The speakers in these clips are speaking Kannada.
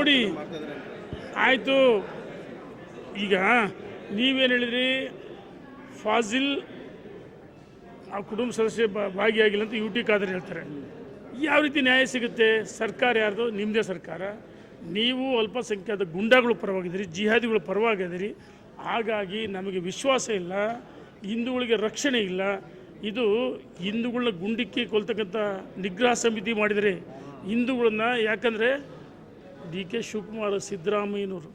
ನೋಡಿ. ಆಯಿತು. ಈಗ ನೀವೇನು ಹೇಳಿದ್ರಿ? ಫಾಜಿಲ್ ಆ ಕುಟುಂಬ ಸದಸ್ಯ ಭಾಗಿಯಾಗಿಲ್ಲ ಅಂತ ಯು ಟಿ ಖಾದರ್ ಹೇಳ್ತಾರೆ. ಯಾವ ರೀತಿ ನ್ಯಾಯ ಸಿಗುತ್ತೆ? ಸರ್ಕಾರ ಯಾರ್ದು? ನಿಮ್ಮದೇ ಸರ್ಕಾರ. ನೀವು ಅಲ್ಪಸಂಖ್ಯಾತ ಗುಂಡಾಗಳು ಪರವಾಗಿದ್ದೀರಿ, ಜಿಹಾದಿಗಳು ಪರವಾಗಿದ್ದೀರಿ. ಹಾಗಾಗಿ ನಮಗೆ ವಿಶ್ವಾಸ ಇಲ್ಲ, ಹಿಂದೂಗಳಿಗೆ ರಕ್ಷಣೆ ಇಲ್ಲ. ಇದು ಹಿಂದೂಗಳನ್ನ ಗುಂಡಿಕ್ಕಿ ಕೊಲ್ತಕ್ಕಂಥ ನಿಗ್ರಹ ಸಮಿತಿ ಮಾಡಿದರೆ ಹಿಂದೂಗಳನ್ನ ಯಾಕಂದರೆ ಡಿ ಕೆ ಶಿವಕುಮಾರ್ ಸಿದ್ದರಾಮಯ್ಯನವರು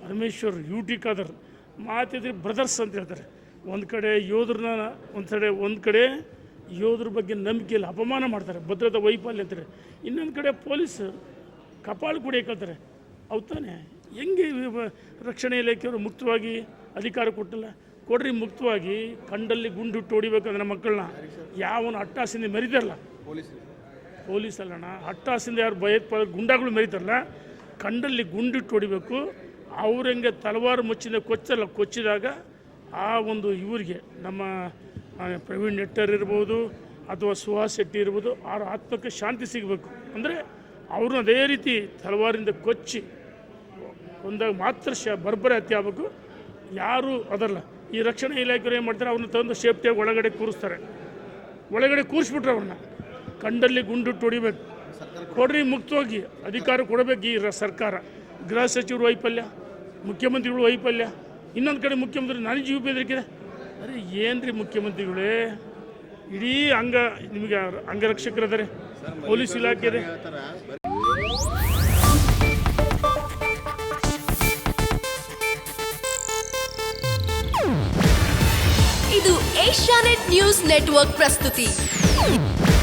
ಪರಮೇಶ್ವರ್ ಯು ಟಿ ಖಾದರ್ ಮಾತಿದ್ರೆ ಬ್ರದರ್ಸ್ ಅಂತ ಹೇಳ್ತಾರೆ. ಒಂದು ಕಡೆ ಯೋಧರನ್ನ ಒಂದು ಕಡೆ ಒಂದು ಕಡೆ ಯೋಧರ ಬಗ್ಗೆ ನಂಬಿಕೆಯಲ್ಲಿ ಅಪಮಾನ ಮಾಡ್ತಾರೆ ಭದ್ರತಾ ವೈಫಲ್ಯ ಅಂತಾರೆ. ಇನ್ನೊಂದು ಕಡೆ ಪೊಲೀಸ್ ಕಪಾಳು ಕೂಡ ಹೇಳ್ತಾರೆ. ಅವು ತಾನೆ ಹೆಂಗೆ ರಕ್ಷಣೆ ಇಲಾಖೆಯವರು ಮುಕ್ತವಾಗಿ ಅಧಿಕಾರ ಕೊಟ್ಟಿಲ್ಲ? ಕೊಡ್ರಿ ಮುಕ್ತವಾಗಿ ಕಂಡಲ್ಲಿ ಗುಂಡಿಟ್ಟು ಹೊಡಿಬೇಕಂದ್ರೆ ನಮ್ಮ ಮಕ್ಕಳನ್ನ. ಯಾವನು ಅಟ್ಟಾಸಿಂದ ಮೆರಿತಾರಲ್ಲ? ಪೊಲೀಸ್ ಪೊಲೀಸ್ ಅಲ್ಲಣ್ಣ ಅಟ್ಟಾಸಿಂದ ಯಾರು ಭಯೋತ್ಪಾದಕ ಗುಂಡಾಗಳು ಮೆರಿತಾರಲ್ಲ? ಕಂಡಲ್ಲಿ ಗುಂಡಿಟ್ಟು ಹೊಡಿಬೇಕು. ಅವ್ರಂಗೆ ತಲವಾರು ಮುಚ್ಚಿನ ಕೊಚ್ಚಲ್ಲ, ಕೊಚ್ಚಿದಾಗ ಆ ಒಂದು ಇವರಿಗೆ ನಮ್ಮ ಪ್ರವೀಣ್ ನೆಟ್ಟರ್ ಇರ್ಬೋದು ಅಥವಾ ಸುಹಾಸ್ ಶೆಟ್ಟಿ ಇರ್ಬೋದು, ಅವ್ರ ಆತ್ಮಕ್ಕೆ ಶಾಂತಿ ಸಿಗಬೇಕು. ಅಂದರೆ ಅವ್ರನ್ನ ಅದೇ ರೀತಿ ತಲವಾರಿಂದ ಕೊಚ್ಚಿ ಒಂದಾಗ ಮಾತ್ರ ಶ ಬರ್ಬರ ಹತ್ಯೆ ಆಗಬೇಕು. ಯಾರೂ ಅದಲ್ಲ, ಈ ರಕ್ಷಣಾ ಇಲಾಖೆಯವರು ಏನು ಮಾಡ್ತಾರೆ ಅವ್ರನ್ನ ತಂದು ಸೇಫ್ಟಿಯಾಗಿ ಒಳಗಡೆ ಕೂರಿಸ್ತಾರೆ. ಒಳಗಡೆ ಕೂರಿಸ್ಬಿಟ್ರೆ ಅವ್ರನ್ನ ಕಂಡಲ್ಲಿ ಗುಂಡು ಹೊಡಿಬೇಕು. ಕೊಡ್ರಿ ಮುಕ್ತವಾಗಿ ಅಧಿಕಾರ ಕೊಡಬೇಕು ಈ ರ- ಸರ್ಕಾರ. ಗೃಹ ಸಚಿವರು ವೈಫಲ್ಯ ಮುಖ್ಯಮಂತ್ರಿಗಳು ವೈಫಲ್ಯ ಇನ್ನೊಂದು ಕಡೆ ಮುಖ್ಯಮಂತ್ರಿ ನಾನು ಜೀವ ಬೆದರಿಕೆ ಅರೆ ಏನ್ರಿ ಮುಖ್ಯಮಂತ್ರಿಗಳೇ? ಇಡೀ ಅಂಗ ನಿಮಗೆ ಅಂಗರಕ್ಷಕರದಾರೆ ಪೊಲೀಸ್ ಇಲಾಖೆ ಇದೆ ಇದು ಏಷ್ಯಾನೆಟ್ ನ್ಯೂಸ್ ನೆಟ್ವರ್ಕ್ ಪ್ರಸ್ತುತಿ.